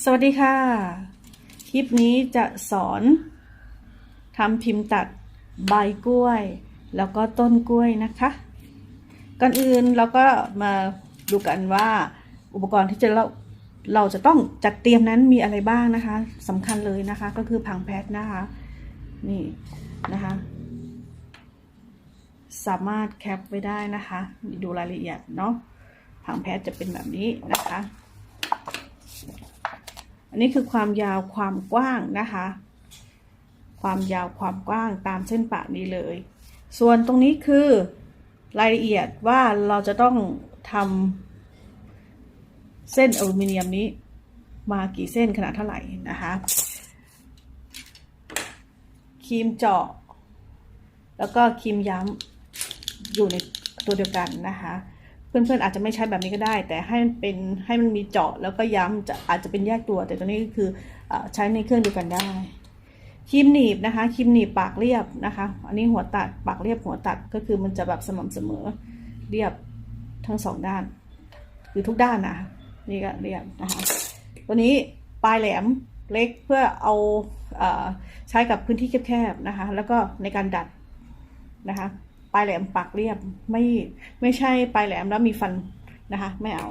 สวัสดีค่ะ คลิปนี้จะสอนทำพิมพ์ตัดใบกล้วย แล้วก็ต้นกล้วยนะคะ ก่อนอื่นเราก็มาดูกันว่าอุปกรณ์ที่จะเราเราจะต้องจัดเตรียมนั้นมีอะไรบ้างนะคะสำคัญเลยนะคะ ก็คือผังแพทนะคะนี่นะคะ สามารถแคปไว้ได้นะคะ ดูรายละเอียดเนาะผังแพทจะเป็นแบบนี้นะคะ อันนี้คือความยาวความกว้างนะคะ ความยาวความกว้างตามเส้นปะนี้เลย ส่วนตรงนี้คือรายละเอียดว่าเราจะต้องทำเส้นอลูมิเนียมนี้ มากี่เส้นขนาดเท่าไหร่นะคะครีมเจาะ แล้วก็ครีมย้ำอยู่ในตัวเดียวกันนะคะ เพื่อนๆอาจจะไม่ใช้แบบนี้ก็ได้ แต่ให้มันเป็นให้มันมีเจาะแล้วก็ย้ำจะอาจจะเป็นแยกตัว แต่ตัวนี้ก็คืออใช้ในเครื่องเดียวกันได้ครีมหนีบนะคะครีมหนีบปากเรียบนะคะ อันนี้หัวตัดปากเรียบหัวตัดก็คือมันจะแบบสม่ำเสมอเรียบทั้งสองด้านคือทุกด้านนะนี่ก็เรียบนะคะตัวนี้ปลายแหลมเล็กเพื่อเอาเออใช้กับพื้นที่แคบๆนะคะ แล้วก็ในการดัดนะคะ ปลายแหลมปากเรียบไม่ไม่ใช่ปลายแหลมแล้วมีฟันนะคะ ไม่เอา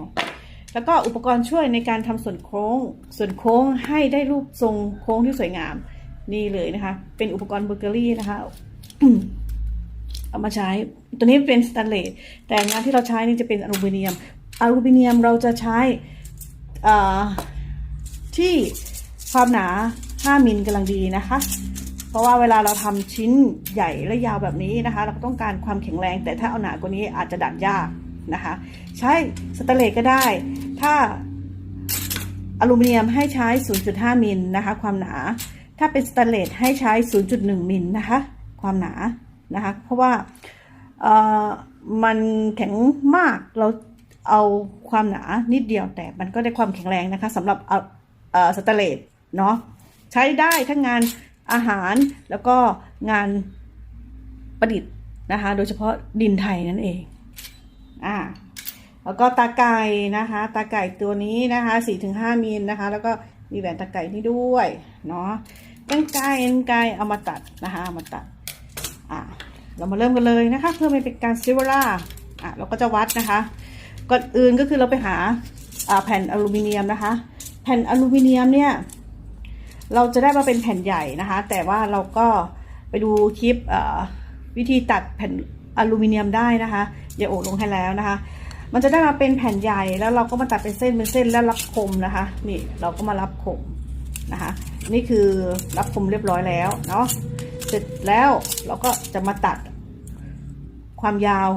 แล้วก็อุปกรณ์ช่วยในการทำส่วนโค้ง ส่วนโค้งให้ได้รูปทรงโค้งที่สวยงาม นี่เลยนะคะ เป็นอุปกรณ์เบเกอรี่นะคะเอามาใช้ ตัวนี้เป็นสแตนเลส แต่งานที่เราใช้นี่จะเป็นอลูมิเนียม อลูมิเนียมเราจะใช้ที่ความหนา 5 มิลกำลังดีนะคะ เพราะว่าเวลาเราทำชิ้นใหญ่และยาวแบบนี้นะคะ เราก็ต้องการความแข็งแรง แต่ถ้าเอาหนากว่านี้อาจจะดัดยากนะคะ ใช้สแตเลสก็ได้ ถ้าอลูมิเนียมให้ใช้ 0.5 มิลนะคะ ความหนา ถ้าเป็นสแตเลสให้ใช้ 0.1 มิลนะคะ ความหนานะคะ เพราะว่าเออมันแข็งมากเราเอาความหนานิดเดียวแต่มันก็ได้ความแข็งแรงนะคะสำหรับเอ่อสแตเลสเนาะใช้ได้ทั้งงาน อาหารแล้วก็งานประดิษฐ์นะคะ โดยเฉพาะดินไทยนั่นเองอ่าแล้วก็ตาไก่นะคะ ตาไก่ตัวนี้นะคะ4-5มิลนะคะ แล้วก็มีแหวนตาไก่นี่ด้วยเนาะกันไก่กันไก่เอามาตัดนะคะเอามาตัดอ่าเรามาเริ่มกันเลยนะคะ เพื่อไม่เป็นการซิวล่าอะเราก็จะวัดนะคะก่อนอื่นก็คือเราไปหาแผ่นอลูมิเนียมนะคะ แผ่นอลูมิเนียมเนี่ย เราจะได้มาเป็นแผ่นใหญ่นะคะ แต่ว่าเราก็ไปดูคลิปวิธีตัดแผ่นอลูมิเนียมได้นะคะเดี๋ยวโอลงให้แล้วนะคะ มันจะได้มาเป็นแผ่นใหญ่แล้วเราก็มาตัดเป็นเส้นเป็นเส้นแล้วรับคมนะคะ นี่เราก็มารับคมนะคะ นี่คือรับคมเรียบร้อยแล้วเนาะเสร็จแล้วเราก็จะมาตัดความยาว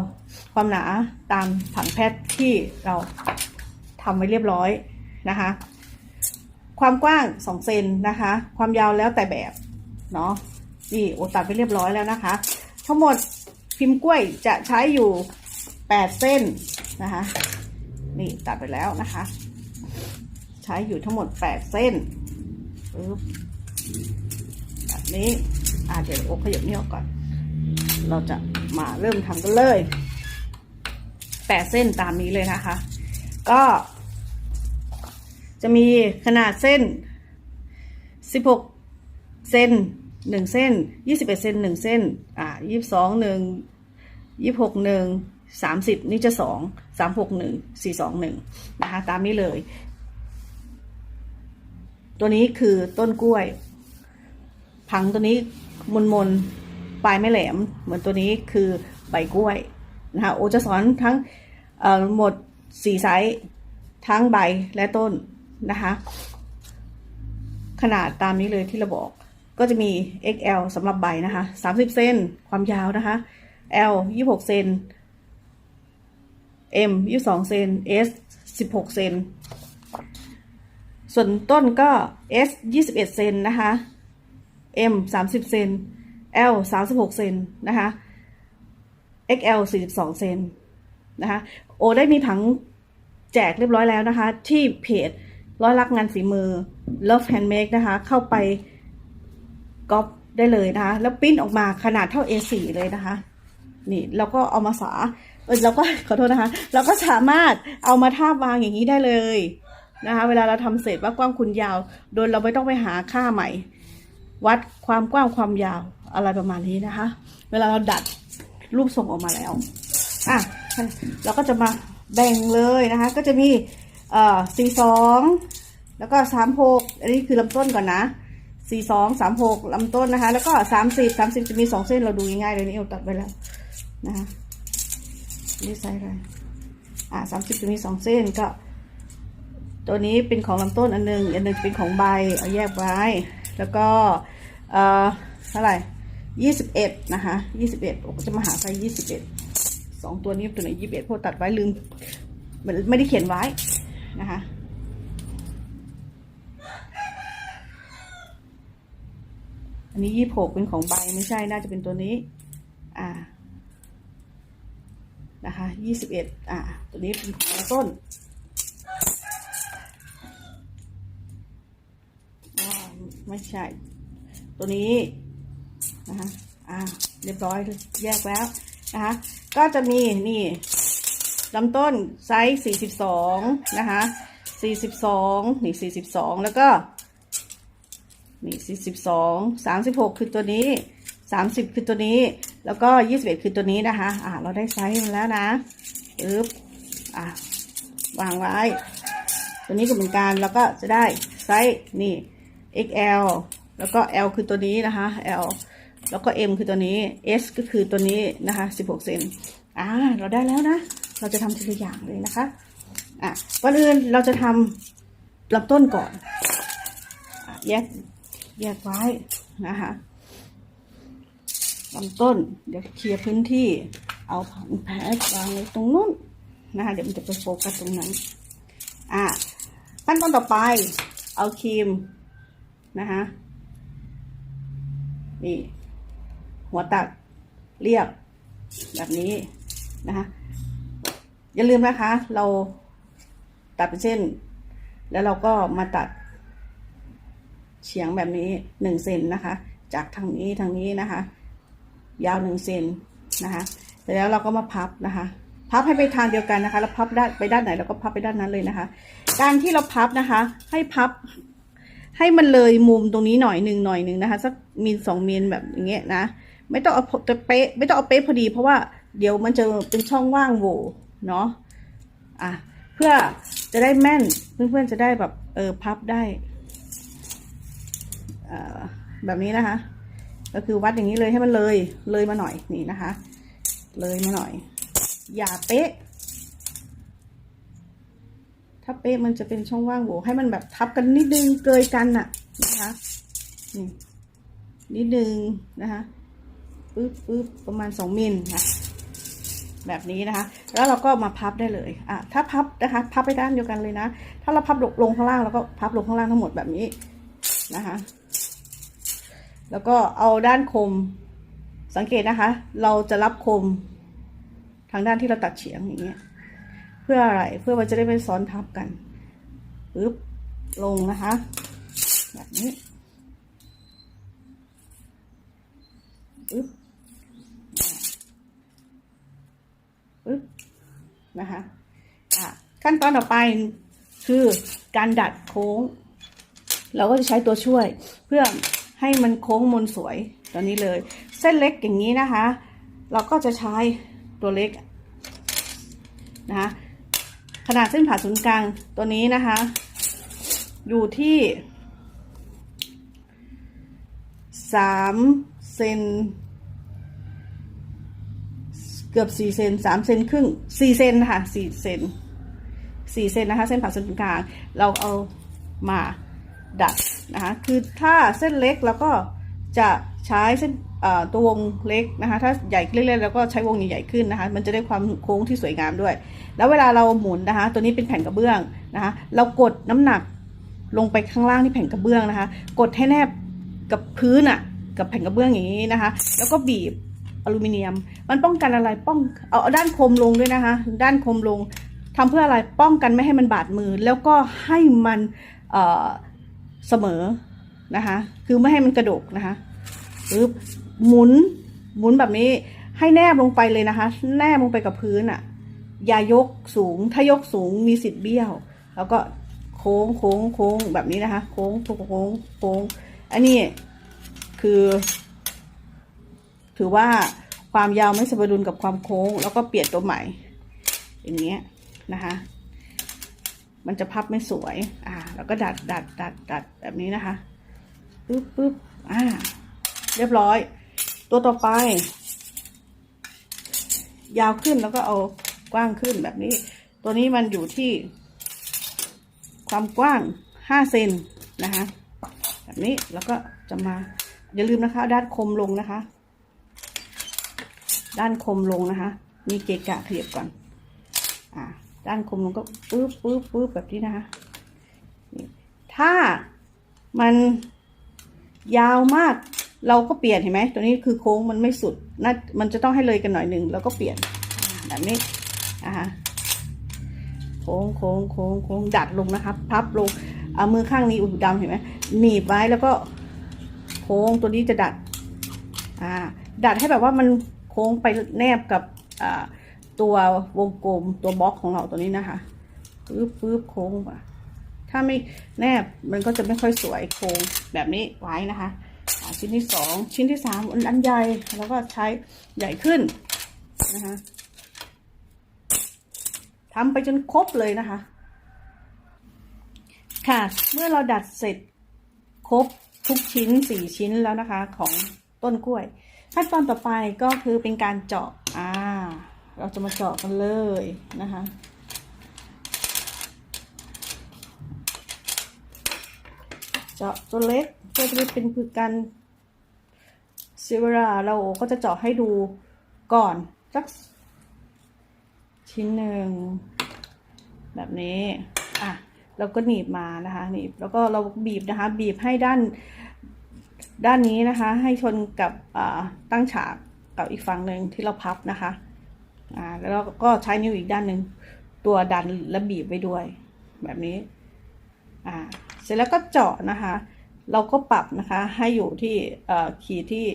ความหนาตามผังแพทย์ที่เราทำไว้เรียบร้อยนะคะ ความกว้าง 2 เซนนะคะ ความยาวแล้วแต่แบบ เนาะนี่โอตัดไปเรียบร้อยแล้วนะคะ ทั้งหมดพิมพ์กล้วยจะใช้อยู่ 8 เส้นนะคะ นี่ตัดไปแล้วนะคะ ใช้อยู่ทั้งหมด 8 เส้นปึ๊บแบบนี้อาเดี๋ยวโอขยับนี่ออกก่อน เราจะมาเริ่มทำกันเลยแปดเส้นตามนี้เลยนะคะ ก็ จะมีขนาดเส้นสิบหกเซนหนึ่งเส้นยี่สิบเซนหนึ่งเส้น อ่ายี่สิบสองหนึ่งยี่หนึ่งสามสิบนี่จะสองสามหนึ่งสี่สองหนึ่งนะคะ ตามนี้เลย ตัวนี้คือต้นกล้วยผังตัวนี้มนมนปลายไม่แหลม เหมือนตัวนี้คือใบกล้วยนะคะ โอจะสอนทั้งหมดสีไซส์ทั้งใบและต้น นะคะ ขนาดตามนี้เลยที่เราบอก ก็จะมี XL สำหรับใบนะคะ 30 เซนความยาวนะคะ L 26 เซน M 22 เซน S 16 เซน ส่วนต้นก็ S 21 เซนนะคะ M 30 เซน L 36 เซนนะคะ XL 42 เซนนะคะ โอได้มีผังแจกเรียบร้อยแล้วนะคะ ที่เพจ ร้อยลักงานฝีมือ Love Handmade นะคะ เข้าไปก๊อปได้เลยนะคะ แล้วปิ้นออกมาขนาดเท่า A4 เลยนะคะ นี่เราก็เอามาสาเออเราก็ขอโทษนะคะ เราก็สามารถเอามาทาบวางอย่างนี้ได้เลยนะคะ เวลาเราทำเสร็จว่ากว้างคุณยาว โดยเราไม่ต้องไปหาค่าใหม่ วัดความกว้างความยาวอะไรประมาณนี้นะคะ เวลาเราดัดรูปทรงออกมาแล้วอะเราก็จะมาแบ่งเลยนะคะ ก็จะมี เอ่อสี่สองแล้วก็สามหกอันนี้คือลำต้นก่อนนะสี่สองสามหกลำต้นนะคะ แล้วก็สามสิบสามสิบจะมีสองเส้นเราดูง่ายๆเลยนี่เราตัดไปแล้วนะคะนี่ไซส์อะไรอะสามสิบจะมีสองเส้นก็ ตัวนี้เป็นของลำต้นอันหนึงอันหนึงเป็นของใบเอาแยกไว้ แล้วก็เอ่อเท่าไหร่ยี่สิบเอ็ดนะคะยี่สิบเอ็ดผมจะมาหาไซส์ยี่สิบเอ็ดสองตัวนี้ตัวไหนยี่สิบเอ็ดพวกตัดไว้ลืมมันไม่ได้เขียนไว้ นะคะ อันนี้ยี่หกเป็นของใบไม่ใช่น่าจะเป็นตัวนี้ อ่า นะคะยี่สิบเอ็ดอ่า ตัวนี้เป็นของต้นไม่ใช่ ตัวนี้นะคะอ่าเรียบร้อยแยกแล้วนะคะ ก็จะมีนี่ ลำต้นไซส์สี่สิบสองนะคะสี่สิบสองนี่สี่สิบสองแล้วก็นี่สี่สิบสองสามสิบหกคือตัวนี้สามสิบคือตัวนี้ แล้วก็ยี่สิบเอ็ดคือตัวนี้นะคะ อ่าเราได้ไซส์มันแล้วนะปึ๊บอะวางไว้ ตัวนี้ก็เหมือนกันแล้วก็จะได้ไซส์นี่ XL แล้วก็ L คือตัวนี้นะคะ L แล้วก็ M คือตัวนี้ S ก็คือตัวนี้นะคะ 16 เซน อ่า เราได้แล้วนะ เราจะทำทีละอย่างเลยนะคะอะก่อนอื่นเราจะทำลำต้นก่อนอะแยกแยกไว้นะคะลำต้น เดี๋ยวเคลียร์พื้นที่ เอาผังแผลวางไว้ตรงนู้นนะคะเดี๋ยวมันจะไปโฟกัสตรงนั้นอะขั้นตอนต่อไป เอาครีมนะคะนี่หัวตัดเรียบแบบนี้นะคะ อย่าลืมนะคะ เราตัดเป็นเส้น แล้วเราก็มาตัดเฉียงแบบนี้หนึ่งเซนนะคะ จากทางนี้ทางนี้นะคะ ยาวหนึ่งเซนนะคะเสร็จแล้วเราก็มาพับนะคะ พับให้ไปทางเดียวกันนะคะ แล้วพับด้านไปด้านไหนเราก็พับไปด้านนั้นเลยนะคะ การที่เราพับนะคะ ให้พับให้มันเลยมุมตรงนี้หน่อยหนึ่งหน่อยหนึ่งนะคะสักมิลสองมิลแบบอย่างเงี้ยนะ ไม่ต้องเอาเป๊ะไม่ต้องเอาเป๊ะพอดี เพราะว่าเดี๋ยวมันจะเป็นช่องว่างโหว่ เนาะอะเพื่อจะได้แม่นเพื่อนๆจะได้แบบเออพับได้เอ่อแบบนี้นะคะ ก็คือวัดอย่างนี้เลยให้มันเลยเลยมาหน่อยนี่นะคะ เลยมาหน่อย อย่าเป๊ะ ถ้าเป๊ะมันจะเป็นช่องว่างโหว่ให้มันแบบทับกันนิดนึงเกยกันน่ะนะคะนี่นิดนึงนะคะปึ๊บปึ๊บประมาณสองมิลนะ แบบนี้นะคะ แล้วเราก็มาพับได้เลยอะถ้าพับนะคะ พับไปด้านเดียวกันเลยนะ ถ้าเราพับลงข้างล่างแล้วก็พับลงข้างล่างทั้งหมดแบบนี้นะคะ แล้วก็เอาด้านคมสังเกตนะคะ เราจะรับคมทางด้านที่เราตัดเฉียงอย่างเงี้ยเพื่ออะไรเพื่อมันจะได้ไม่ซ้อนทับกันปึ๊บลงนะคะ แบบนี้ปึ๊บ ปึ๊บนะคะอะขั้นตอนต่อไปคือการดัดโค้ง เราก็จะใช้ตัวช่วยเพื่อให้มันโค้งมนสวยตอนนี้เลย เส้นเล็กอย่างนี้นะคะ เราก็จะใช้ตัวเล็กนะคะขนาดเส้นผ่าศูนย์กลางตัวนี้นะคะ อยู่ที่สามเซน เกือบสี่เซนสามเซนครึ่งสี่เซนค่ะสี่เซนสี่เซนนะคะ เส้นผ่าศูนย์กลาง เราเอามาดัดนะคะ คือถ้าเส้นเล็กเราก็จะใช้เส้นตัววงเล็กนะคะ ถ้าใหญ่ขึ้นเรื่อยๆเราก็ใช้วงใหญ่ๆขึ้นนะคะ มันจะได้ความโค้งที่สวยงามด้วย แล้วเวลาเราหมุนนะคะ ตัวนี้เป็นแผ่นกระเบื้องนะคะ เรากดน้ำหนักลงไปข้างล่างที่แผ่นกระเบื้องนะคะ กดให้แนบกับพื้นอะ กับแผ่นกระเบื้องอย่างนี้นะคะ แล้วก็บีบ อลูมิเนียม มันป้องกันอะไรป้องเอาเอาด้านคมลงด้วยนะคะ ด้านคมลงทำเพื่ออะไรป้องกันไม่ให้มันบาดมือ แล้วก็ให้มันเอ่อเสมอนะคะ คือไม่ให้มันกระดกนะคะปึ๊บหมุนหมุนแบบนี้ให้แนบลงไปเลยนะคะ แนบลงไปกับพื้นอะ่ะอย่ายกสูง ถ้ายกสูงมีสิทธิ์เบี้ยว แล้วก็โค้งโค้งโค้งแบบนี้นะคะ โค้งโค้งโค้ง อันนี้คือ ถือว่าความยาวไม่สมดุลกับความโค้ง แล้วก็เปลี่ยนตัวใหม่ อย่างเงี้ยนะคะ มันจะพับไม่สวย อ่า แล้วก็ดัดดัดดัดดัดแบบนี้นะคะปึ๊บปึ๊บอ่า เรียบร้อย ตัวต่อไป ยาวขึ้นแล้วก็เอากว้างขึ้นแบบนี้ ตัวนี้มันอยู่ที่ ความกว้างห้าเซนนะคะ แบบนี้แล้วก็จะมาอย่าลืมนะคะด้านคมลงนะคะ ด้านคมลงนะคะ มีเกะกะขยับก่อน อ่า ด้านคมลงก็ปึ๊บปึ๊บปึ๊บแบบนี้นะคะนี่ถ้ามันยาวมากเราก็เปลี่ยนเห็นไหมตัวนี้คือโค้งมันไม่สุดน่ามันจะต้องให้เลยกันหน่อยหนึ่งแล้วก็เปลี่ยนแบบนี้นะคะโค้งโค้งโค้งโค้งดัดลงนะคะพับลงเอามือข้างนี้อุ่นดำเห็นไหมหนีบไว้แล้วก็โค้งตัวนี้จะดัด อ่า ดัดให้แบบว่ามัน โค้งไปแนบกับตัววงกลมตัวบล็อกของเราตัวนี้นะคะปึ๊บปึ๊บโค้งมาถ้าไม่แนบมันก็จะไม่ค่อยสวยโค้งแบบนี้ไว้นะคะ ชิ้นที่สองชิ้นที่สามอันใหญ่แล้วก็ใช้ใหญ่ขึ้นนะคะทำไปจนครบเลยนะคะ ค่ะ เมื่อเราดัดเสร็จครบทุกชิ้นสี่ชิ้นแล้วนะคะ ของต้นกล้วย ขั้นตอนต่อไปก็คือเป็นการเจาะอ่า เราจะมาเจาะกันเลยนะคะเจาะตัวเล็กเพื่อจะเป็นคือการเสียเวลาเราก็จะเจาะให้ดูก่อนสักชิ้นหนึ่งแบบนี้ อะ เราก็หนีบมานะคะหนีบแล้วก็เราบีบนะคะ บีบให้ด้าน ด้านนี้นะคะ ให้ชนกับตั้งฉากกับอีกฝั่งหนึ่งที่เราพับนะคะอ่าแล้วเราก็ใช้นิ้วอีกด้านหนึ่งตัวดันและบีบไว้ด้วย แบบนี้อ่าเสร็จแล้วก็เจาะนะคะ เราก็ปรับนะคะให้อยู่ที่ขีดที่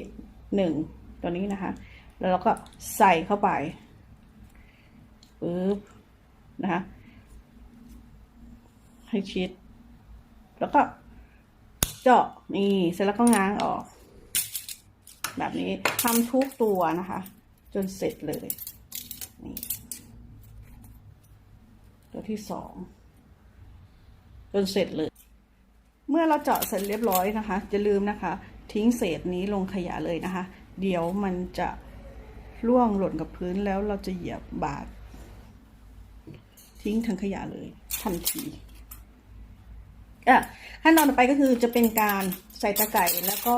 หนึ่งตัวนี้นะคะ แล้วเราก็ใส่เข้าไปปึ๊บนะคะให้ชิด แล้วก็ เจาะนี่เสร็จแล้วก็ง้างออก แบบนี้ทำทุกตัวนะคะ จนเสร็จเลยนี่ตัวที่สองจนเสร็จเลย เมื่อเราเจาะเสร็จเรียบร้อยนะคะอย่าลืมนะคะ ทิ้งเศษนี้ลงขยะเลยนะคะ เดี๋ยวมันจะร่วงหล่นกับพื้นแล้วเราจะเหยียบบาดทิ้งถังขยะเลยทันที อะขั้นตอนต่อไปก็คือจะเป็นการใส่ตะไก่แล้วก็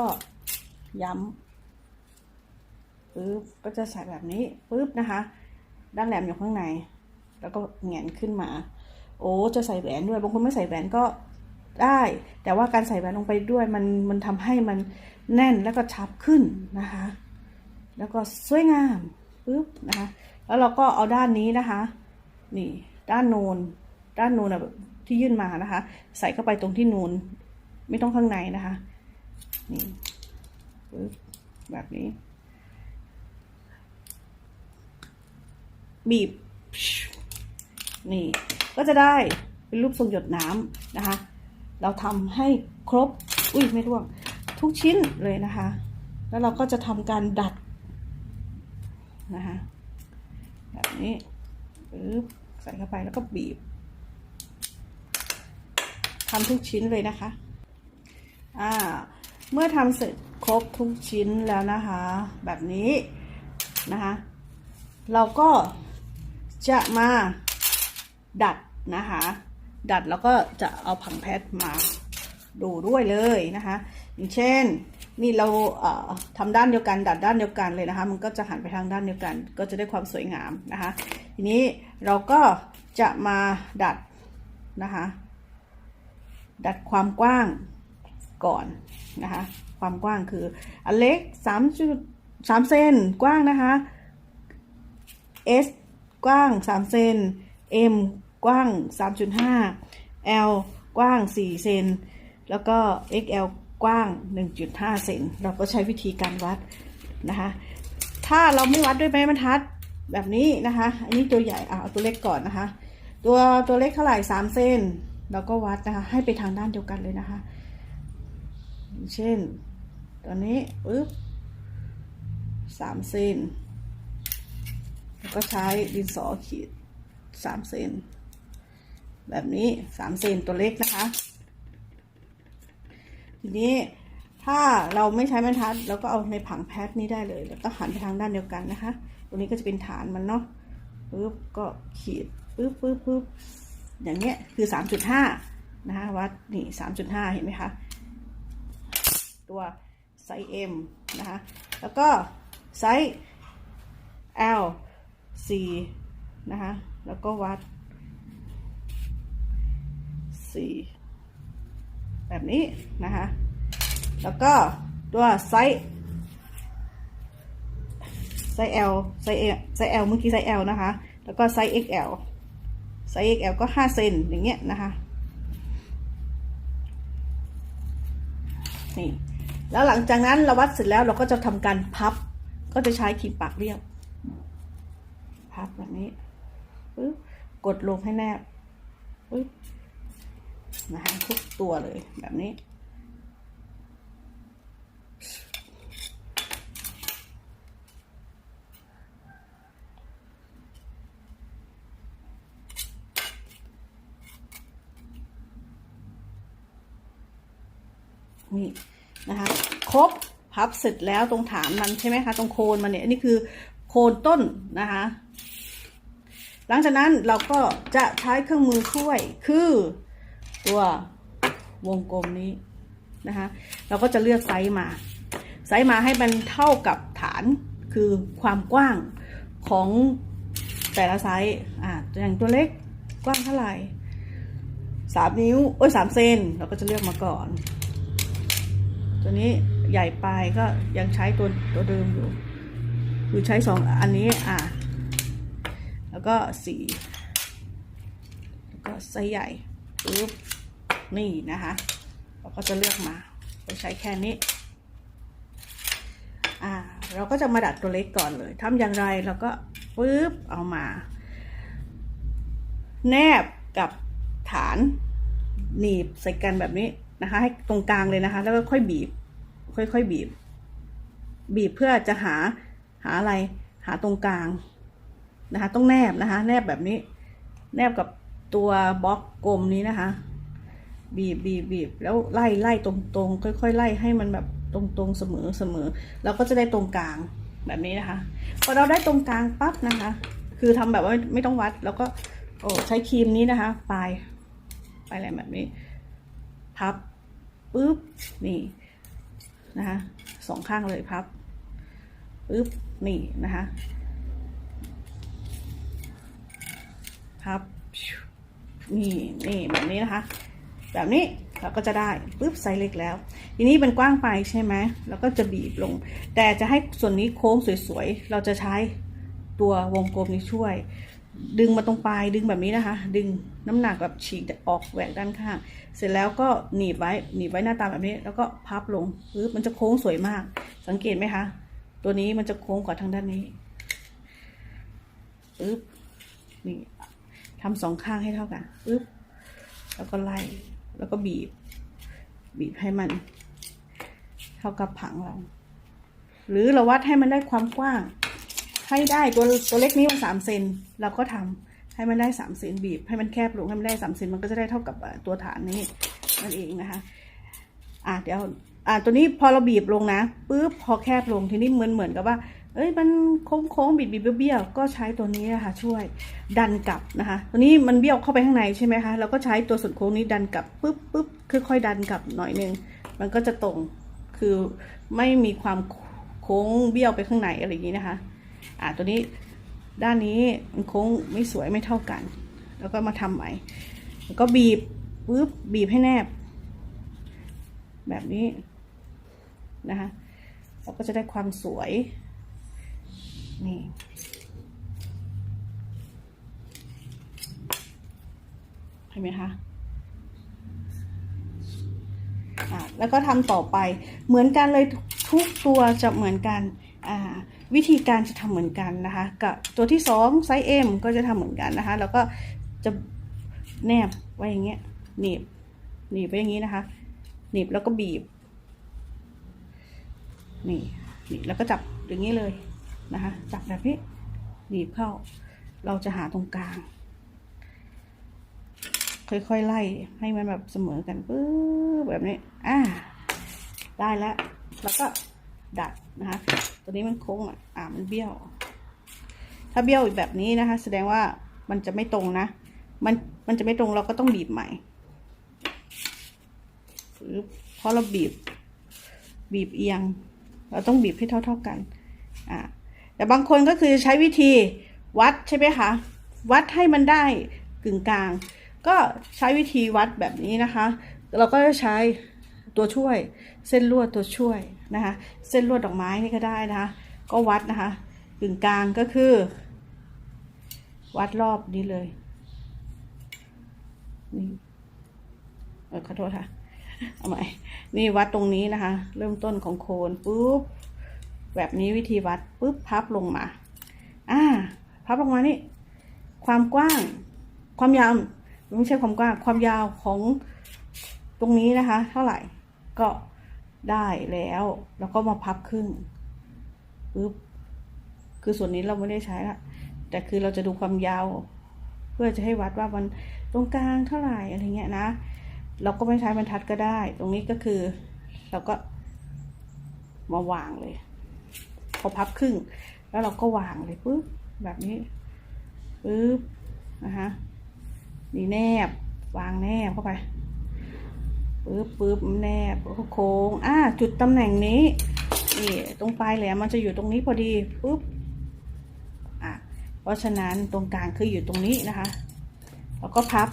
ย้ำปึ๊บก็จะใส่แบบนี้ปึ๊บนะคะ ด้านแหลมอยู่ข้างใน แล้วก็แหงนขึ้นมา โอ้จะใส่แหวนด้วยบางคนไม่ใส่แหวนก็ได้ แต่ว่าการใส่แหวนลงไปด้วยมันมันทำให้มันแน่นแล้วก็ชับขึ้นนะคะ แล้วก็สวยงามปึ๊บนะคะ แล้วเราก็เอาด้านนี้นะคะ นี่ ด้านโนน ด้านโนนอะแบบ ที่ยื่นมานะคะ ใส่เข้าไปตรงที่นูนไม่ต้องข้างในนะคะนี่แบบนี้ บีบ นี่ ก็จะได้เป็นรูปทรงหยดน้ำนะคะ เราทำให้ครบ อุ้ยไม่ร่วง ทุกชิ้นเลยนะคะ แล้วเราก็จะทำการดัดนะคะ แบบนี้ปึ๊บใส่เข้าไปแล้วก็บีบ ทำทุกชิ้นเลยนะคะ อ่า เมื่อทำเสร็จครบทุกชิ้นแล้วนะคะ แบบนี้นะคะ เราก็จะมาดัดนะคะ ดัดแล้วก็จะเอาผังแพทมาดูด้วยเลยนะคะ อย่างเช่น นี่เราเอ่อทำด้านเดียวกัน ดัดด้านเดียวกันเลยนะคะ มันก็จะหันไปทางด้านเดียวกัน ก็จะได้ความสวยงามนะคะ ทีนี้เราก็จะมาดัดนะคะ ดัดความกว้างก่อนนะคะ ความกว้างคืออันเล็ก3จุด3เซนกว้างนะคะ S กว้าง3เซน M กว้าง 3.5 L กว้าง 4 เซน แล้วก็ XL กว้าง 1.5 เซน เราก็ใช้วิธีการวัดนะคะ ถ้าเราไม่วัดด้วยไม้บรรทัดแบบนี้นะคะ อันนี้ตัวใหญ่ อะเอาตัวเล็กก่อนนะคะ ตัวตัวเล็กเท่าไหร่ 3 เซน เราก็วัดนะคะ ให้ไปทางด้านเดียวกันเลยนะคะ เช่นตัวนี้ปึ๊บสามเซนแล้วก็ใช้ดินสอขีดสามเซนแบบนี้สามเซนตัวเล็กนะคะ ทีนี้ถ้าเราไม่ใช้บรรทัดเราก็เอาในผังแพทนี้ได้เลย แล้วก็หันไปทางด้านเดียวกันนะคะตัวนี้ก็จะเป็นฐานมันเนาะปึ๊บก็ขีดปึ๊บปึ๊บปึ๊บ อย่างเงี้ยคือสามจุดห้านะคะวัดนี่สามจุดห้าเห็นไหมคะ ตัวไซส์ M นะคะ แล้วก็ไซส์ L 4นะคะ แล้วก็วัด 4 แบบนี้นะคะ แล้วก็ตัวไซส์ไซส์ L ไซส์ L ไซส์ L เมื่อกี้ไซส์ L นะคะ แล้วก็ไซส์ XL ไซส์ XL ก็5เซนอย่างเงี้ยนะคะนี่แล้วหลังจากนั้นเราวัดเสร็จแล้วเราก็จะทำการพับ ก็จะใช้ขีดปากเรียบพับแบบนี้กดลงให้แนบนะคะทุกตัวเลยแบบนี้ นี่นะคะครบพับเสร็จแล้วตรงฐานมันใช่ไหมคะตรงโคนมันเนี่ยนนี่คือโคนต้นนะคะ หลังจากนั้นเราก็จะใช้เครื่องมือช่วยคือตัววงกลมนี้นะคะ เราก็จะเลือกไซส์มาไซส์มาให้มันเท่ากับฐานคือความกว้างของแต่ละไซส์อ่าอย่างตัวเล็กกว้างเท่าไหร่สามนิ้ว โอ้ยสามเซนเราก็จะเลือกมาก่อน ตัวนี้ใหญ่ไปก็ยังใช้ตัวตัวเดิมอยู่ คือใช้สองอันนี้อะ แล้วก็สีแล้วก็ไซส์ใหญ่ปึ๊บนี่นะคะเราก็จะเลือกมาเราใช้แค่นี้อ่าเราก็จะมาดัดตัวเล็กก่อนเลยทำอย่างไรเราก็ปึ๊บเอามา แนบกับฐานหนีบใส่กันแบบนี้ นะคะ ให้ตรงกลางเลยนะคะ แล้วก็ค่อยบีบ ค่อยๆบีบ บีบเพื่อจะหาหาอะไรหาตรงกลางนะคะ ต้องแนบนะคะ แนบแบบนี้ แนบกับตัวบล็อกกลมนี้นะคะ บีบบีบบีบแล้วไล่ไล่ตรงตรงค่อยๆไล่ให้มันแบบตรงตรงเสมอเสมอเราก็จะได้ตรงกลางแบบนี้นะคะ พอเราได้ตรงกลางปั๊บนะคะ คือทำแบบว่าไม่ต้องวัด แล้วก็โอ้ใช้ครีมนี้นะคะปลายปลายอะไรแบบนี้ พับ ปุ๊บนี่นะคะสองข้างเลยพับปึ๊บนี่นะคะพับนี่นี่แบบนี้นะคะ แบบนี้เราก็จะได้ปึ๊บไซส์เล็กแล้ว ทีนี้มันกว้างไปใช่ไหมเราก็จะบีบลง แต่จะให้ส่วนนี้โค้งสวยๆ เราจะใช้ตัววงกลมนี้ช่วย ดึงมาตรงปลายดึงแบบนี้นะคะ ดึงน้ำหนักแบบฉีกออกแหวกด้านข้าง เสร็จแล้วก็หนีบไว้หนีบไว้หน้าตาแบบนี้ แล้วก็พับลงปึ๊บมันจะโค้งสวยมาก สังเกตไหมคะ ตัวนี้มันจะโค้งกว่าทางด้านนี้ปึ๊บนี่ทำสองข้างให้เท่ากันปึ๊บแล้วก็ไล่แล้วก็บีบ บีบให้มัน เท่ากับผังเรา หรือเราวัดให้มันได้ความกว้าง ให้ได้ตัวตัวเล็กนี้มันสามเซนเราก็ทำให้มันได้สามเซนบีบ ให้มันแคบลงให้มันได้สามเซนมันก็จะได้เท่ากับตัวฐานนี้นั่นเองนะคะ อะเดี๋ยวอะตัวนี้พอเราบีบลงนะปุ๊บพอแคบลงทีนี้เหมือนเหมือนกับว่า เอ้ยมันโค้งโค้งบิดบิดเบี้ยวก็ใช้ตัวนี้นะคะช่วยดันกลับนะคะ ตัวนี้มันเบี้ยวเข้าไปข้างในใช่ไหมคะเราก็ใช้ตัวส่วนโค้งนี้ดันกลับปุ๊บปุ๊บค่อยๆดันกลับหน่อยนึงมันก็จะตรงคือไม่มีความโค้งเบี้ยวไปข้างในอะไรอย่างนี้นะคะ อ่าตัวนี้ด้านนี้มันโค้งไม่สวยไม่เท่ากัน แล้วก็มาทำใหม่แล้วก็บีบปุ๊บบีบให้แนบ แบบนี้นะคะเราก็จะได้ความสวยนี่เห็นไหมคะอ่าแล้วก็ทำต่อไปเหมือนกันเลยทุกตัวจะเหมือนกันอ่า วิธีการจะทำเหมือนกันนะคะ กับตัวที่สองไซส์ M ก็จะทำเหมือนกันนะคะ แล้วก็จะแนบไว้อย่างเงี้ยหนีบหนีบไปอย่างนี้นะคะหนีบแล้วก็บีบนี่นี่แล้วก็จับอย่างนี้เลยนะคะ จับแบบนี้หนีบเข้า เราจะหาตรงกลาง ค่อยๆไล่ให้มันแบบเสมอกันปึ๊บแบบนี้อ่าได้แล้วแล้วก็ ดัดนะคะ ตัวนี้มันโค้งอะอ่ามันเบี้ยว ถ้าเบี้ยวแบบนี้นะคะ แสดงว่ามันจะไม่ตรงนะ มันมันจะไม่ตรงเราก็ต้องบีบใหม่ปึ๊บเพราะเราบีบ บีบเอียง เราต้องบีบให้เท่า ๆกัน อ่าแต่บางคนก็คือใช้วิธีวัดใช่ไหมคะ วัดให้มันได้กึ่งกลาง ก็ใช้วิธีวัดแบบนี้นะคะ เราก็จะใช้ ตัวช่วย เส้นลวดตัวช่วยนะคะ เส้นลวดดอกไม้นี่ก็ได้นะคะ ก็วัดนะคะกึ่งกลางก็คือ วัดรอบนี้เลยนี่เออขอโทษค่ะเอาใหม่นี่วัดตรงนี้นะคะ เริ่มต้นของโคนปุ๊บแบบนี้วิธีวัดปุ๊บพับลงมาอ่าพับลงมานี่ ความกว้าง ความยาวไม่ใช่ความกว้าง ความยาวของตรงนี้นะคะ เท่าไหร่ ก็ได้แล้วแล้วก็มาพับครึ่งปุ๊บคือส่วนนี้เราไม่ได้ใช้ละแต่คือเราจะดูความยาว เพื่อจะให้วัดว่ามันตรงกลางเท่าไหร่อะไรเงี้ยนะ เราก็ไม่ใช้บรรทัดก็ได้ ตรงนี้ก็คือ เราก็มาวางเลย พอพับครึ่ง แล้วเราก็วางเลยปุ๊บแบบนี้ปุ๊บนะคะนี่แนบวางแนบเข้าไป ปุ๊บปุ๊บแนบโค้งอ่าจุดตำแหน่งนี้นี่ตรงปลายแหลมมันจะอยู่ตรงนี้พอดีปุ๊บอะเพราะฉะนั้นตรงกลางคืออยู่ตรงนี้นะคะแล้วก็พับ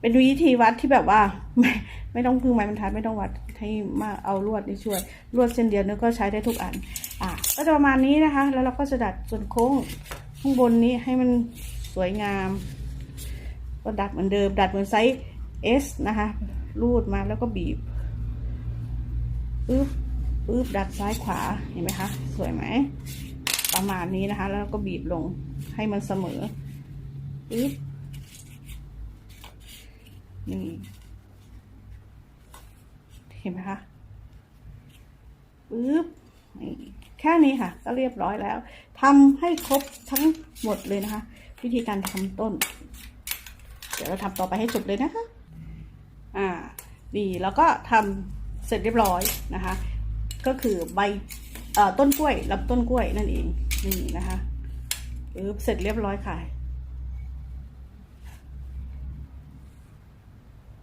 เป็นวิธีวัดที่แบบว่าไม่ไม่ต้องพึ่งไม้บรรทัดไม่ต้องวัดให้มากเอาลวดนี่ช่วยลวดเส้นเดียวนี่ก็ใช้ได้ทุกอัน อะก็จะประมาณนี้นะคะ แล้วเราก็จะดัดส่วนโค้งข้างบนนี้ให้มันสวยงาม ก็ดัดเหมือนเดิมดัดเหมือนไซส์ S นะคะ รูดมาแล้วก็บีบปึ๊บปึ๊บดัดซ้ายขวา เห็นไหมคะ สวยไหม ประมาณนี้นะคะ แล้วก็บีบลงให้มันเสมอปึ๊บนี่เห็นไหมคะปึ๊บนี่แค่นี้ค่ะ ก็เรียบร้อยแล้วทำให้ครบทั้งหมดเลยนะคะ วิธีการทำต้น เดี๋ยวเราทำต่อไปให้จบเลยนะคะ อ่าดีแล้วก็ทำเสร็จเรียบร้อยนะคะ ก็คือใบอต้นกล้วยลำต้นกล้วยนั่นเองนี่นะคะเสร็จเรียบร้อยค่ะ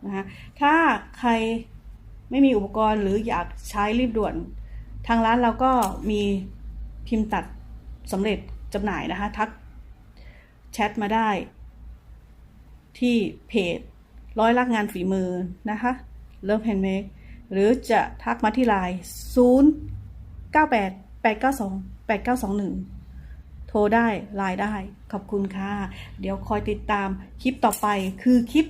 นะคะถ้าใครไม่มีอุปกรณ์หรืออยากใช้รีบด่วน ทางร้านเราก็มีพิมพ์ตัดสำเร็จจำหน่ายนะคะ ทักแชทมาได้ที่เพจ ร้อยลักงานฝีมือนะคะเริ่มแฮนด์เมดหรือจะทักมาที่ไลน์0 9 8 8 9 2 8 9 2 1 โทรได้ไลน์ได้ ขอบคุณค่ะ เดี๋ยวคอยติดตามคลิปต่อไปคือคลิป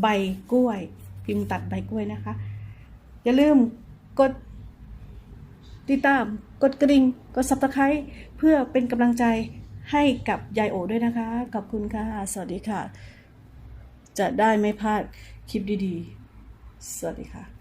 ใบกล้วย พิมพ์ตัดใบกล้วยนะคะ อย่าลืมกดติดตามกดกระดิ่งกด subscribe เพื่อเป็นกำลังใจให้กับยายโอด้วยนะคะ ขอบคุณค่ะ สวัสดีค่ะ จะได้ไม่พลาดคลิปดีๆ สวัสดีค่ะ